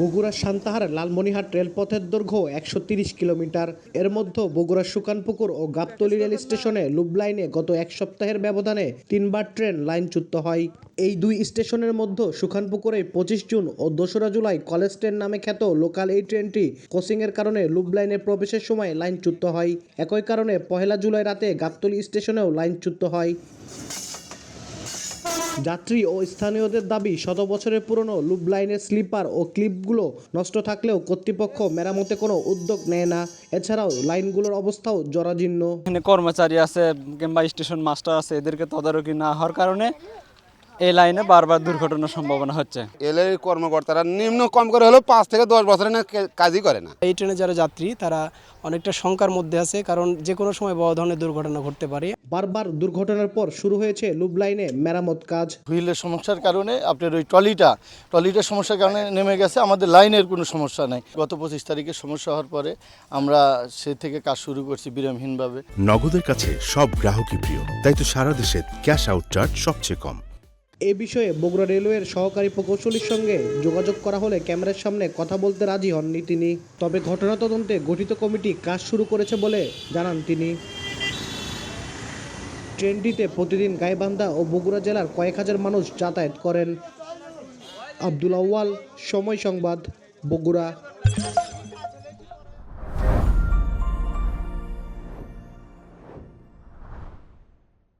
বগুড়া সান্তাহার লালমনিহাট রেলপথের দৈর্ঘ্য একশো কিলোমিটার। এর মধ্যে বগুড়া সুকানপুকুর ও গাবতলি রেল স্টেশনে লুব লাইনে গত এক সপ্তাহের ব্যবধানে তিনবার ট্রেন লাইনচ্যুত হয়। এই দুই স্টেশনের মধ্যে সুখানপুকুরে পঁচিশ জুন ও দোসরা জুলাই কলেজ ট্রেন নামে খ্যাত লোকাল এই ট্রেনটি কোচিংয়ের কারণে লুব লাইনে প্রবেশের সময় লাইনচ্যুত হয়। একই কারণে পহেলা জুলাই রাতে গাবতলি স্টেশনেও লাইনচ্যুত হয়। যাত্রী ও স্থানীয়দের দাবি, শত বছরের পুরনো লুপ লাইনের স্লিপার ও ক্লিপগুলো নষ্ট থাকলেও কর্তৃপক্ষ মেরামতে কোনো উদ্যোগ নেয় না। এছাড়াও লাইনগুলোর অবস্থাও জরাজীর্ণ। এখানে কর্মচারী আছে, কিংবা স্টেশন মাস্টার আছে, এদেরকে তদারকি না হওয়ার কারণে এই লাইনে বারবার দুর্ঘটনার সম্ভাবনা হচ্ছে। এলের কর্মকর্তারা নিম্ন কম করে হলেও পাঁচ থেকে দশ বছরের না কাজই করে না। এই ট্রেনে যারা যাত্রী তারা অনেকটা শঙ্কার মধ্যে আছে কারণ যে কোনো সময় বড় ধরনের দুর্ঘটনা ঘটতে পারে। বারবার দুর্ঘটনার পর শুরু হয়েছে লুব লাইনে মেরামত কাজ। হুইলের সমস্যার কারণে আপনার ওই ট্রলিটা ট্রলিটার সমস্যার কারণে নেমে গেছে আমাদের লাইনের কোনো সমস্যা নাই। গত পঁচিশ তারিখে সমস্যা হওয়ার পরে আমরা সে থেকে কাজ শুরু করছি বিরামহীনভাবে। নগদের কাছে সব গ্রাহকই প্রিয় তাই তো সারা দেশে ক্যাশ আউট চার্জ সবচেয়ে কম। এ বিষয়ে বগুড়া রেলওয়ের সহকারী প্রকৌশলীর সঙ্গে যোগাযোগ করা হলে ক্যামেরার সামনে কথা বলতে রাজি হননি তিনি। তবে ঘটনা তদন্তে গঠিত কমিটি কাজ শুরু করেছে বলে জানান তিনি। ট্রেনটিতে প্রতিদিন গাইবান্ধা ও বগুড়া জেলার কয়েক হাজার মানুষ যাতায়াত করেন। আব্দুল আউয়াল, সময় সংবাদ, বগুড়া।